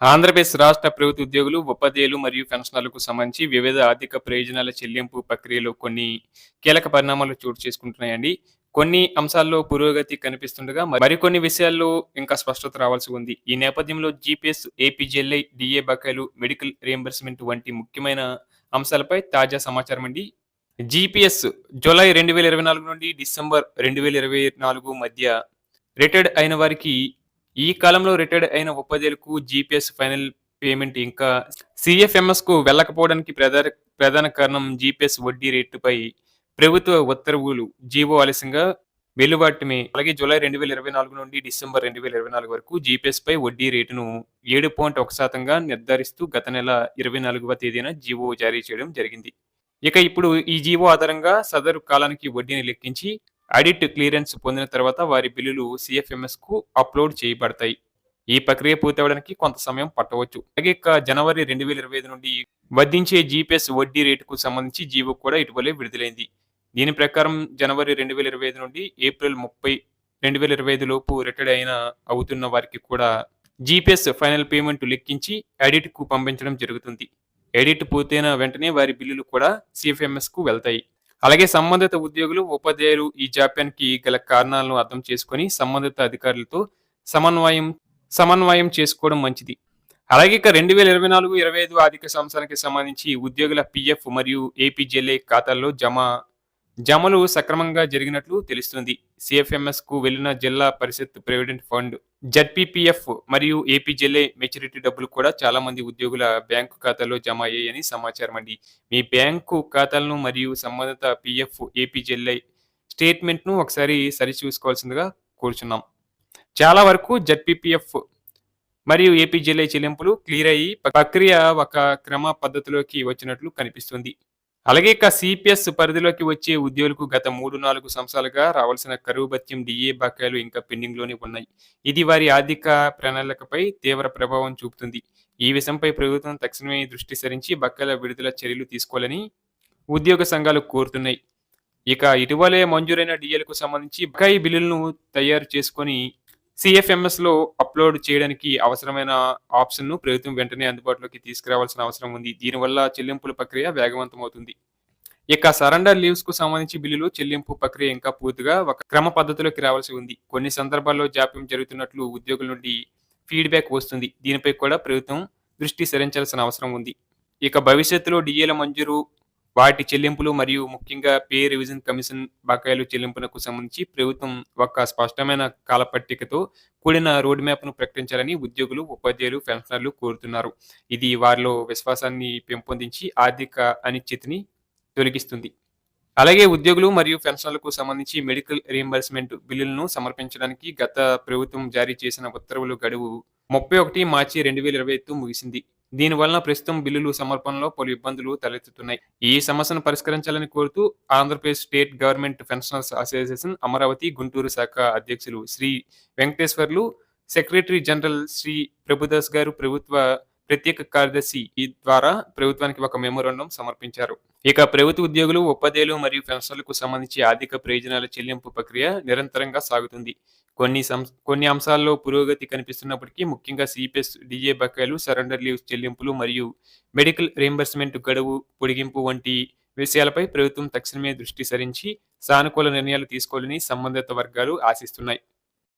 ఆంధ్రప్రదేశ్ రాష్ట్ర ప్రభుత్వ ఉద్యోగులు ఉపాధ్యాయులు మరియు పెన్షనర్లకు సంబంధించి వివిధ ఆర్థిక ప్రయోజనాల చెల్లింపు ప్రక్రియలో కొన్ని కీలక పరిణామాలు చోటు చేసుకుంటున్నాయండి. కొన్ని అంశాల్లో పురోగతి కనిపిస్తుండగా మరికొన్ని విషయాల్లో ఇంకా స్పష్టత రావాల్సి ఉంది. ఈ నేపథ్యంలో జీపీఎస్ ఏపీజీఎల్ఐ డిఏ బకాయిలు మెడికల్ రియంబర్స్మెంట్ వంటి ముఖ్యమైన అంశాలపై తాజా సమాచారం అండి. జీపీఎస్ జూలై రెండు వేల ఇరవై నాలుగు నుండి డిసెంబర్ రెండు వేల ఇరవై నాలుగు మధ్య రిటైర్డ్ అయిన వారికి ఈ కాలంలో రిటైర్డ్ అయిన ఉపాధ్యాయులకు జీపీఎస్ ఫైనల్ పేమెంట్ ఇంకా సిఎఫ్ఎంఎస్కు వెళ్ళకపోవడానికి ప్రధాన ప్రధాన కారణం జీపీఎస్ వడ్డీ రేటుపై ప్రభుత్వ ఉత్తర్వులు. జీవో ఆలస్యంగా వెలువాటమే. అలాగే జూలై రెండు వేల ఇరవై నాలుగు నుండి డిసెంబర్ రెండు వేల ఇరవై నాలుగు వరకు జీపీఎస్ పై వడ్డీ రేటును ఏడు పాయింట్ ఒక శాతంగా నిర్ధారిస్తూ గత నెల ఇరవై నాలుగవ తేదీన జీవో జారీ చేయడం జరిగింది. ఇక ఇప్పుడు ఈ జీవో ఆధారంగా సదరు కాలానికి వడ్డీని లెక్కించి ఆడిట్ క్లియరెన్స్ పొందిన తర్వాత వారి బిల్లులు సిఎఫ్ఎంఎస్కు అప్లోడ్ చేయబడతాయి. ఈ ప్రక్రియ పూర్తవడానికి కొంత సమయం పట్టవచ్చు. అలాగే జనవరి రెండు వేల ఇరవై ఐదు నుండి వర్ధించే జీపీఎస్ వడ్డీ రేటుకు సంబంధించి జీవో కూడా ఇటీవలే విడుదలైంది. దీని ప్రకారం జనవరి రెండు వేల ఇరవై ఐదు నుండి ఏప్రిల్ ముప్పై రెండు వేల ఇరవై ఐదు లోపు రిటైర్డ్ అయిన అవుతున్న వారికి కూడా జీపీఎస్ ఫైనల్ పేమెంట్ లెక్కించి ఎడిట్కు పంపించడం జరుగుతుంది. ఎడిట్ పూర్తయిన వెంటనే వారి బిల్లులు కూడా సిఎఫ్ఎంఎస్కు వెళ్తాయి. అలాగే సంబంధిత ఉద్యోగులు ఉపాధ్యాయులు ఈ జాప్యానికి గల కారణాలను అర్థం చేసుకొని సంబంధిత అధికారులతో సమన్వయం సమన్వయం చేసుకోవడం మంచిది. అలాగే ఇక రెండు వేల ఇరవై నాలుగు ఇరవై ఐదు ఆర్థిక సంవత్సరానికి సంబంధించి ఉద్యోగుల పిఎఫ్ మరియు ఏపీజెల్ఏ ఖాతాల్లో జమ జమలు సక్రమంగా జరిగినట్లు తెలుస్తుంది సిఎఫ్ఎంఎస్కు వెళ్ళిన జిల్లా పరిషత్ ప్రొవిడెంట్ ఫండ్ జడ్పీపీఎఫ్ మరియు ఏపీజీఎల్ఏ మెచ్యూరిటీ డబ్బులు కూడా చాలా మంది ఉద్యోగుల బ్యాంకు ఖాతాలో జమ అయ్యాయని సమాచారం అండి. మీ బ్యాంకు ఖాతాలను మరియు సంబంధిత పిఎఫ్ ఏపీజీఎల్ఐ స్టేట్మెంట్ను ఒకసారి సరిచూసుకోవాల్సిందిగా కోరుచున్నాం. చాలా వరకు జడ్పీపీఎఫ్ మరియు ఏపీజీఎల్ఐ చెల్లింపులు క్లియర్ అయ్యి ప్రక్రియ ఒక క్రమ పద్ధతిలోకి వచ్చినట్లు కనిపిస్తుంది. అలాగే ఇక సిపిఎస్ పరిధిలోకి వచ్చే ఉద్యోగులకు గత మూడు నాలుగు సంవత్సరాలుగా రావాల్సిన కరువు భత్యం డిఏ బకాయిలు ఇంకా పెండింగ్లోనే ఉన్నాయి. ఇది వారి ఆర్థిక ప్రణాళికపై తీవ్ర ప్రభావం చూపుతుంది. ఈ విషయంపై ప్రభుత్వం తక్షణమే దృష్టి సారించి బకాయిల విడుదల చర్యలు తీసుకోవాలని ఉద్యోగ సంఘాలు కోరుతున్నాయి. ఇక ఇటీవలే మంజూరైన డిఏలకు సంబంధించి బకాయి బిల్లులను తయారు చేసుకొని సిఎఫ్ఎంఎస్లో అప్లోడ్ చేయడానికి అవసరమైన ఆప్షన్ను ప్రభుత్వం వెంటనే అందుబాటులోకి తీసుకురావాల్సిన అవసరం ఉంది. దీనివల్ల చెల్లింపుల ప్రక్రియ వేగవంతమవుతుంది. ఇక సరెండర్ లీవ్స్కు సంబంధించి బిల్లులు చెల్లింపు ప్రక్రియ ఇంకా పూర్తిగా ఒక క్రమ పద్ధతిలోకి రావాల్సి ఉంది. కొన్ని సందర్భాల్లో జాప్యం జరుగుతున్నట్లు ఉద్యోగుల నుండి ఫీడ్బ్యాక్ వస్తుంది. దీనిపై కూడా ప్రభుత్వం దృష్టి సారించాల్సిన అవసరం ఉంది. ఇక భవిష్యత్తులో డిఏల మంజూరు వాటి చెల్లింపులు మరియు ముఖ్యంగా పే రివిజన్ కమిషన్ బకాయిలు చెల్లింపునకు సంబంధించి ప్రభుత్వం ఒక స్పష్టమైన కాలపట్టికతో కూడిన రోడ్ మ్యాప్ను ప్రకటించాలని ఉద్యోగులు ఉపాధ్యాయులు పెన్షనర్లు కోరుతున్నారు. ఇది వారిలో విశ్వాసాన్ని పెంపొందించి ఆర్థిక అనిశ్చితిని తొలగిస్తుంది. అలాగే ఉద్యోగులు మరియు పెన్షన్లకు సంబంధించి మెడికల్ రియంబర్స్మెంట్ బిల్లులను సమర్పించడానికి గత ప్రభుత్వం జారీ చేసిన ఉత్తర్వులు గడువు ముప్పై ఒకటి మార్చి రెండు వేల ఇరవై ఐదు ముగిసింది. దీనివలన ప్రస్తుతం బిల్లులు సమర్పణలో పలు ఇబ్బందులు తలెత్తుతున్నాయి. ఈ సమస్యను పరిష్కరించాలని కోరుతూ Andhra Pradesh state government pensioners association Amaravati Guntur శాఖ అధ్యక్షులు శ్రీ వెంకటేశ్వర్లు సెక్రటరీ జనరల్ శ్రీ ప్రభుదాస్ గారు ప్రభుత్వ ప్రత్యేక కార్యదర్శి ఈ ద్వారా ప్రభుత్వానికి ఒక మెమోరాండం సమర్పించారు. ఇక ప్రభుత్వ ఉద్యోగులు ఉపాధ్యాయులు మరియు పెన్షన్లకు సంబంధించి ఆర్థిక ప్రయోజనాల చెల్లింపు ప్రక్రియ నిరంతరంగా సాగుతుంది. కొన్ని కొన్ని అంశాల్లో పురోగతి కనిపిస్తున్నప్పటికీ ముఖ్యంగా సిపిఎస్ డిజే బకాయిలు సరెండర్ లీవ్స్ చెల్లింపులు మరియు మెడికల్ రీంబర్స్మెంట్ గడువు పొడిగింపు వంటి విషయాలపై ప్రభుత్వం తక్షణమే దృష్టి సరించి సానుకూల నిర్ణయాలు తీసుకోవాలని సంబంధిత వర్గాలు ఆశిస్తున్నాయి.